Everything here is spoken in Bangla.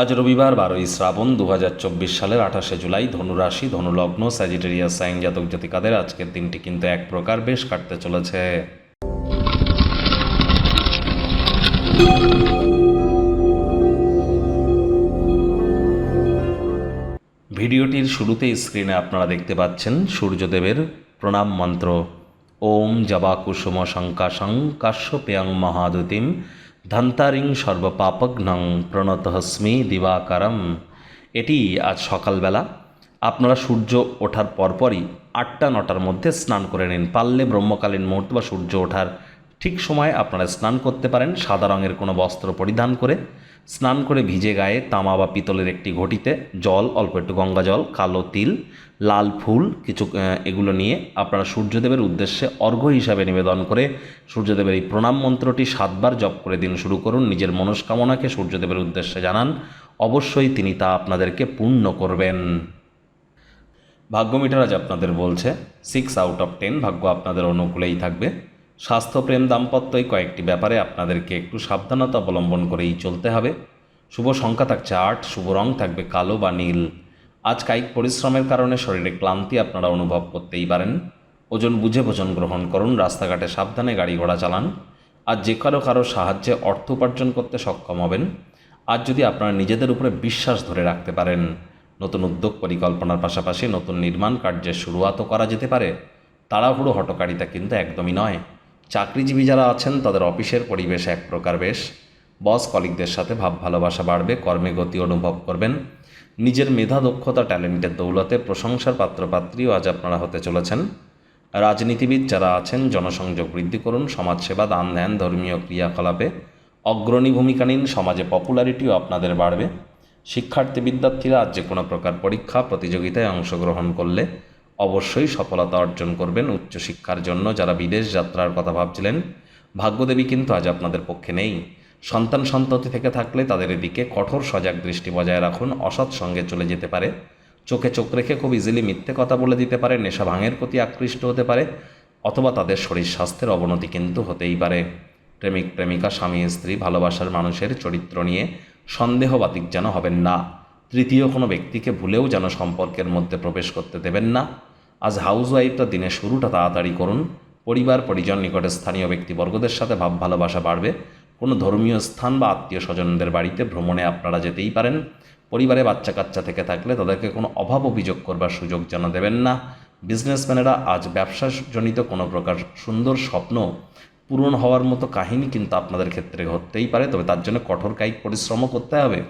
আজ রবিবার বারোই শ্রাবণ দুহাজার চব্বিশ সালের আঠাশে জুলাই ধনুরাশি, ধনুলগ্ন স্যাজিটেরিয়া সাইন জাতক জাতিকাদের আজকের দিনটি কিন্তু এক প্রকার বেশ কাটতে চলেছে। ভিডিওটির শুরুতেই স্ক্রিনে আপনারা দেখতে পাচ্ছেন সূর্যদেবের প্রণাম মন্ত্র। ওম জবা কুসুম শঙ্কাশং কাশ্যপেয়ং মহাদুতিম ধন্তারিং সর্বপাপঘ্নং প্রণতহস্মি দিবাকারম। এটি আজ সকালবেলা। আপনারা সূর্য ওঠার পরপরই আটটা নটার মধ্যে স্নান করে নিন। পারলে ব্রহ্মকালীন মুহূর্ত বা সূর্য ওঠার ঠিক সময় আপনারা স্নান করতে পারেন। সাদা রঙের কোনো বস্ত্র পরিধান করে স্নান করে ভিজে গায়ে তামা বা পিতলের একটি ঘটিতে জল, অল্প একটু গঙ্গা জল, কালো তিল, লাল ফুল, কিছু এগুলো নিয়ে আপনারা সূর্যদেবের উদ্দেশ্যে অর্ঘ্য হিসাবে নিবেদন করে সূর্যদেবের এই প্রণাম মন্ত্রটি সাতবার জপ করে দিন শুরু করুন। নিজের মনস্কামনাকে সূর্যদেবের উদ্দেশ্যে জানান। অবশ্যই তিনি তা আপনাদেরকে পূর্ণ করবেন। ভাগ্য মিটার আজ আপনাদের বলছে সিক্স আউট অফ টেন ভাগ্য আপনাদের অনুকূলেই থাকবে। স্বাস্থ্যপ্রেম দাম্পত্য এই কয়েকটি ব্যাপারে আপনাদেরকে একটু সাবধানতা অবলম্বন করেই চলতে হবে। শুভ সংখ্যা থাকছে আট, শুভ রং থাকবে কালো বা নীল। আজ কায়িক পরিশ্রমের কারণে শরীরে ক্লান্তি আপনারা অনুভব করতেই পারেন। ওজন বুঝে ভোজন গ্রহণ করুন, রাস্তাঘাটে সাবধানে গাড়ি ঘোড়া চালান। আজ যে কারও কারও সাহায্যে অর্থ উপার্জন করতে সক্ষম হবেন। আজ যদি আপনারা নিজেদের উপরে বিশ্বাস ধরে রাখতে পারেন, নতুন উদ্যোগ পরিকল্পনার পাশাপাশি নতুন নির্মাণ কার্যের শুরুয়াতও করা যেতে পারে। তাড়াহুড়ো হটকারিতা কিন্তু একদমই নয়। চাকরিজীবী যারা আছেন, তাদের অফিসের পরিবেশ এক প্রকার বেশ। বস কলিগদের সাথে ভাব ভালোবাসা বাড়বে, কর্মে গতি অনুভব করবেন। নিজের মেধা, দক্ষতা, ট্যালেন্টের দৌলতে প্রশংসার পাত্রপাত্রীও আজ আপনারা হতে চলেছেন। রাজনীতিবিদ যারা আছেন, জনসংযোগ বৃদ্ধি করুন, সমাজসেবা, দান ধ্যান, ধর্মীয় ক্রিয়াকলাপে অগ্রণী ভূমিকা নিন, সমাজে পপুলারিটিও আপনাদের বাড়বে। শিক্ষার্থী, বিদ্যার্থীরা আজ যে কোনো প্রকার পরীক্ষা, প্রতিযোগিতায় অংশগ্রহণ করলে অবশ্যই সফলতা অর্জন করবেন উচ্চশিক্ষার জন্য। যারা বিদেশ যাত্রার কথা ভাবছিলেন, ভাগ্যদেবী কিন্তু আজ আপনাদের পক্ষে নেই। সন্তান সন্ততি থেকে থাকলে তাদের এদিকে কঠোর সজাগ দৃষ্টি বজায় রাখুন, অসৎ সঙ্গে চলে যেতে পারে। চোখে চোখ রেখে খুব ইজিলি মিথ্যে কথা বলে দিতে পারে, নেশা ভাঙের প্রতি আকৃষ্ট হতে পারে, অথবা তাদের শরীর স্বাস্থ্যের অবনতি কিন্তু হতেই পারে। প্রেমিক, প্রেমিকা, স্বামী, স্ত্রী, ভালোবাসার মানুষের চরিত্র নিয়ে সন্দেহবাতিক যেন হবেন না। তৃতীয় কোনো ব্যক্তিকে ভুলেও যেন সম্পর্কের মধ্যে প্রবেশ করতে দেবেন না। আজ হাউস ওয়াইফটা দিনের শুরুটা তাড়াতাড়ি করুন। পরিবার, পরিজন নিকটে স্থানীয় ব্যক্তিবর্গদের সাথে ভাব ভালোবাসা বাড়বে। কোনো ধর্মীয় স্থান বা আত্মীয় স্বজনদের বাড়িতে ভ্রমণে আপনারা যেতেই পারেন। পরিবারে বাচ্চা কাচ্চা থেকে থাকলে তাদেরকে কোনো অভাব অভিযোগ করবার সুযোগ যেন দেবেন না। বিজনেসম্যানেরা আজ ব্যবসাজনিত কোনো প্রকার সুন্দর স্বপ্ন পূরণ হওয়ার মতো কাহিনী কিন্তু আপনাদের ক্ষেত্রে ঘটতেই পারে, তবে তার জন্য কঠোর কায়িক পরিশ্রমও করতে হবে।